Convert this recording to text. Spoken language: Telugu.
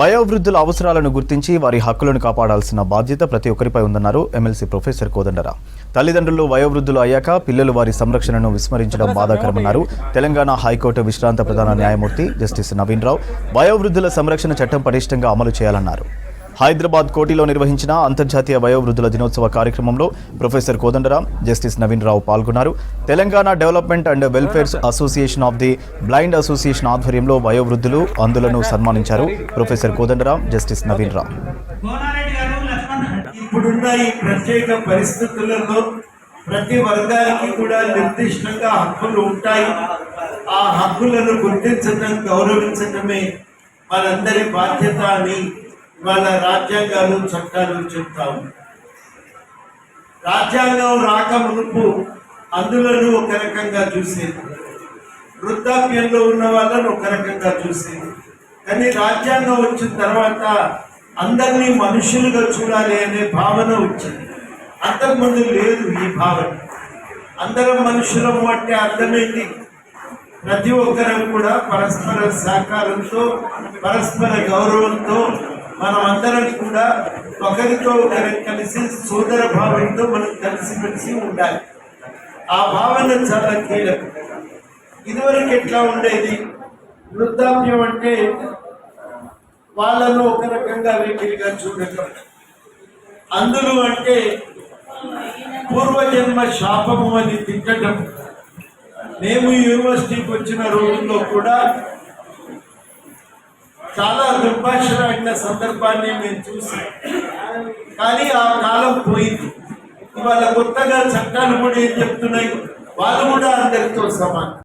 వయోవృద్ధుల అవసరాలను గుర్తించి వారి హక్కులను కాపాడాల్సిన బాధ్యత ప్రతి ఒక్కరిపై ఉందన్నారు ఎమ్మెల్సీ ప్రొఫెసర్ కోదండరా. తల్లిదండ్రులు వయోవృద్ధులు అయ్యాక పిల్లలు వారి సంరక్షణను విస్మరించడం బాధాకరమన్నారు. తెలంగాణ హైకోర్టు విశ్రాంత ప్రధాన న్యాయమూర్తి జస్టిస్ నవీన్ రావు వయోవృద్ధుల సంరక్షణ చట్టం పటిష్టంగా అమలు చేయాలన్నారు. హైదరాబాద్ కోటిలో నిర్వహించిన అంతర్జాతీయ వయోవృద్ధుల దినోత్సవ కార్యక్రమంలో ప్రొఫెసర్ కోదండరాం జస్టిస్ నవీన్ రావు పాల్గొన్నారు. Telangana development and welfare association of the blind association ఆధ్వర్యంలో వయోవృద్ధులు అందులను సన్మానించారు. Professor Kodandaram justice Naveen Rao. ఇప్పుడున్న ఈ ప్రత్యేక పరిస్థితులలో ప్రతి వర్గానికి కూడా నిర్దిష్టంగా హక్కులు ఉంటాయి. ఆ హక్కులను గుర్తించడం గౌరవించడమే మనందరి బాధ్యత అని వాళ్ళ రాజ్యాంగాలు చట్టాలు చెప్తాము రాజ్యాంగం రాక మునుపు అందులను ఒక రకంగా చూసేది వృద్ధాప్యంలో ఉన్న వాళ్ళని ఒక రకంగా చూసేది కానీ రాజ్యాంగం వచ్చిన తర్వాత అందరినీ మనుషులుగా చూడాలి అనే భావన వచ్చింది. అంతకుముందు లేదు ఈ భావన. అందరం మనుషులం అంటే అర్థమేంటి ప్రతి ఒక్కరం కూడా పరస్పర సహకారంతో పరస్పర గౌరవంతో మనం అందరం కూడా ఒకరితో ఒకరి కలిసి సోదర భావంతో మనం కలిసిమెలిసి ఉండాలి. ఆ భావన చాలా కీలకం. ఇదివరకు ఎట్లా ఉండేది? వృద్ధాప్యం అంటే వాళ్ళను ఒక రకంగా వీటిగా చూడటం. అందులో అంటే పూర్వజన్మ శాపము అని తిట్టడం మేము యూనివర్సిటీకి వచ్చిన రోజుల్లో కూడా చాలా దుర్భాషలాడిన సందర్భాన్ని మేము చూసాం. కానీ ఆ కాలం పోయింది. ఇవాళ కొత్తగా చట్టాలు కూడా ఏం చెప్తున్నాయి వాళ్ళు కూడా అందరితో సమానం.